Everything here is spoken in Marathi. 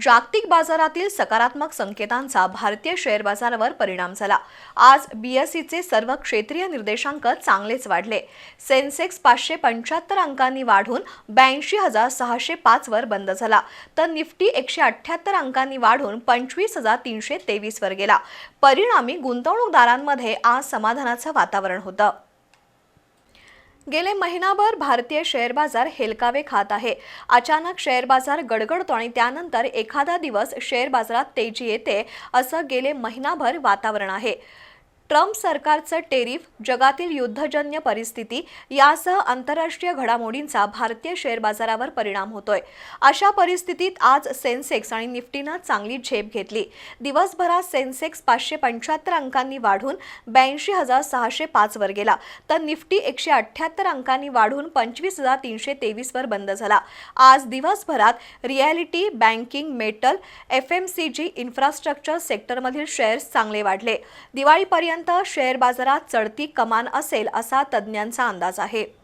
जागतिक बाजारातील सकारात्मक संकेतांचा भारतीय शेअर बाजारावर परिणाम झाला. आज बीएसईचे सर्व क्षेत्रीय निर्देशांक चांगलेच वाढले. सेन्सेक्स पाचशे पंच्याहत्तर अंकांनी वाढून ब्याऐंशी हजार सहाशे पाचवर बंद झाला. तर निफ्टी एकशे अठ्ठ्याहत्तर अंकांनी वाढून पंचवीस हजार तीनशे तेवीसवर गेला. परिणामी गुंतवणूकदारांमध्ये आज समाधानाचं वातावरण होतं. गेले महिनाभर भारतीय शेअर बाजार हेलकावे खात आहे. अचानक शेअर बाजार गडगडतो आणि त्यानंतर एखादा दिवस शेअर बाजारात तेजी येते असं गेले महिनाभर वातावरण आहे. ट्रम्प सरकारचं टेरिफ जगातील युद्धजन्य परिस्थिती यासह आंतरराष्ट्रीय घडामोडींचा भारतीय शेअर बाजारावर परिणाम होतोय. अशा परिस्थितीत आज सेन्सेक्स आणि निफ्टीनं चांगली झेप घेतली. दिवसभरात सेन्सेक्स पाचशे पंच्याहत्तर अंकांनी वाढून ब्याऐंशी हजार सहाशे पाच वर गेला. तर निफ्टी एकशे अठ्ठ्याहत्तर अंकांनी वाढून पंचवीस हजार तीनशे तेवीस वर बंद झाला. आज दिवसभरात realty banking metal F M C G infrastructure सेक्टरमधील शेअर्स चांगले वाढले. दिवाळीपर्यंत शेअर बाजारात चढती कमान असेल असा तज्ज्ञांचा अंदाज आहे.